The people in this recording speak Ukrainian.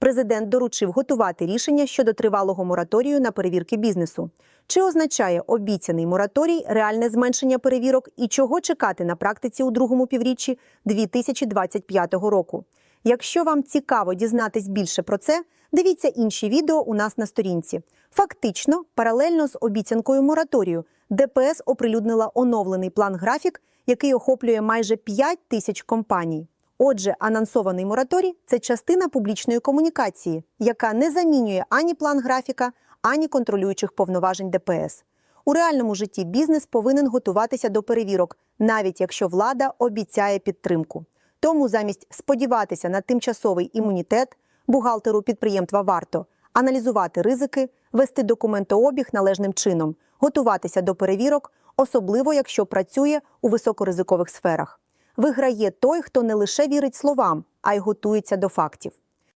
Президент доручив готувати рішення щодо тривалого мораторію на перевірки бізнесу. Чи означає обіцяний мораторій реальне зменшення перевірок і чого чекати на практиці у другому півріччі 2025 року? Якщо вам цікаво дізнатись більше про це, дивіться інші відео у нас на сторінці. Фактично, паралельно з обіцянкою мораторію, ДПС оприлюднила оновлений план-графік, який охоплює майже 5 тисяч компаній. Отже, анонсований мораторій це частина публічної комунікації, яка не замінює ані план графіка, ані контролюючих повноважень ДПС. У реальному житті бізнес повинен готуватися до перевірок, навіть якщо влада обіцяє підтримку. Тому замість сподіватися на тимчасовий імунітет, бухгалтеру підприємства варто аналізувати ризики, вести документообіг належним чином, готуватися до перевірок, особливо якщо працює у високоризикових сферах. Виграє той, хто не лише вірить словам, а й готується до фактів.